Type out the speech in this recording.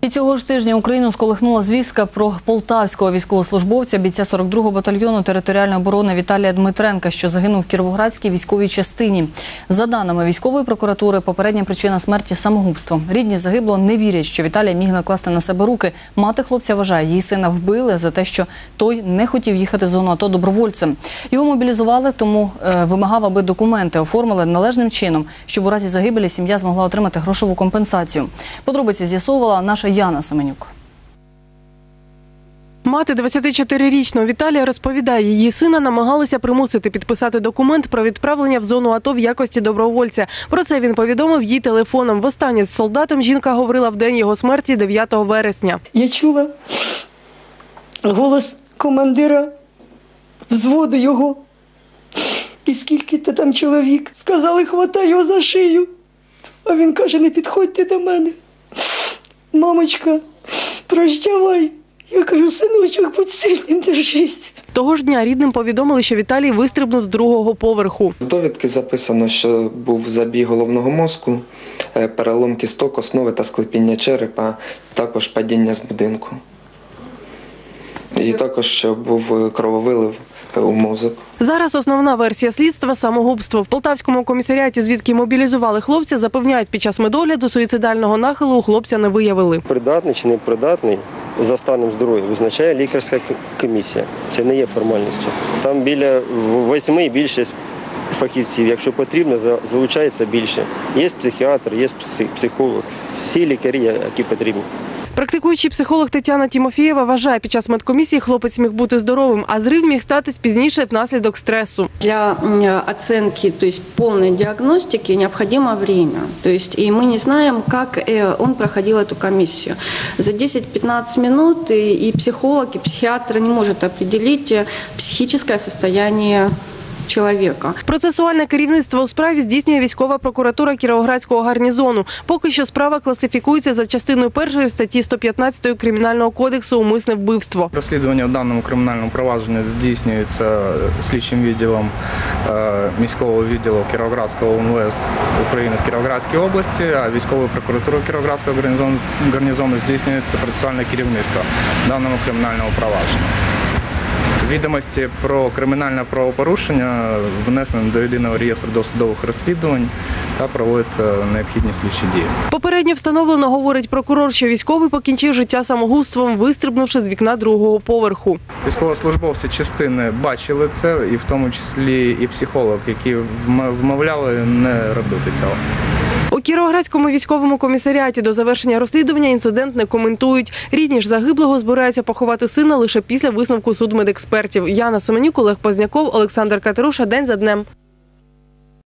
І цього ж тижня Україну сколихнула звістка про полтавського військовослужбовця, бійця 42-го батальйону територіальної оборони Віталія Дмитренка, що загинув в Кіровоградській військовій частині. За даними військової прокуратури, попередня причина смерті самогубство. Рідні загибло не вірять, що Віталій міг накласти на себе руки. Мати хлопця вважає, її сина вбили за те, що той не хотів їхати в зону АТО добровольцем. Його мобілізували, тому е, вимагав, аби документи оформили належним чином, щоб у разі загибелі сім'я змогла отримати грошову компенсацію. Подробиці з'ясовувала наша Яна Семенюк. Мати 24-річного Віталія розповідає, її сина намагалися примусити підписати документ про відправлення в зону АТО в якості добровольця. Про це він повідомив їй телефоном. Востаннє з солдатом жінка говорила в день його смерті 9 вересня. Я чула голос командира взводу його. І скільки то там чоловік. Сказали, хватай його за шию. А він каже, не підходьте до мене. Мамочка, прощавай. Я кажу, синочок, будь сильним, держись. Того ж дня рідним повідомили, що Віталій вистрибнув з другого поверху. В довідки записано, що був забій головного мозку, е, перелом кісток, основи та склепіння черепа, також падіння з будинку. І також що був е, крововилив у мозок. Зараз основна версія слідства самогубство. В Полтавському комісаріаті, звідки мобілізували хлопця, запевняють, під час медогляду суїцидального нахилу у хлопця не виявили. Придатний чи не придатний за станом здоров'я визначає лікарська комісія. Це не є формальністю. Там біля восьми і більше фахівців. Якщо потрібно, залучається більше. Є психіатр, є пси- психолог. Всі лікарі, які потрібні. Практикуючий психолог Тетяна Тімофієва вважає, під час медкомісії хлопець міг бути здоровим, а зрив міг статись пізніше внаслідок стресу. Для м, оценки, то есть полной диагностики необходимо время. То есть и мы не знаем, как э, он проходил эту комиссию. За 10-15 минут и, и психолог, и психиатр не может определить э, психическое состояние человека. Процесуальне керівництво у справі здійснює військова прокуратура Кіровоградського гарнізону. Поки що справа класифікується за частиною першої статті 115 Кримінального кодексу «Умисне вбивство». Розслідування в даному кримінальному провадженні здійснюється слідчим відділом е, міського відділу Кіровоградського УМВС України в Кіровоградській області, а військовою прокуратурою Кіровоградського гарнізону, гарнізону здійснюється процесуальне керівництво даному кримінальному провадженню. Відомості про кримінальне правопорушення внесені до єдиного реєстру досудових розслідувань та проводяться необхідні слідчі дії. Попередньо встановлено, говорить прокурор, що військовий покінчив життя самогубством, вистрибнувши з вікна другого поверху. Військовослужбовці частини бачили це, і в тому числі і психолог, які вм- вмовляли не робити цього. Кіровоградському військовому комісаріаті до завершення розслідування інцидент не коментують. Рідні ж загиблого збираються поховати сина лише після висновку судмедекспертів. Яна Семенюк, Олег Позняков, Олександр Катеруша. День за днем.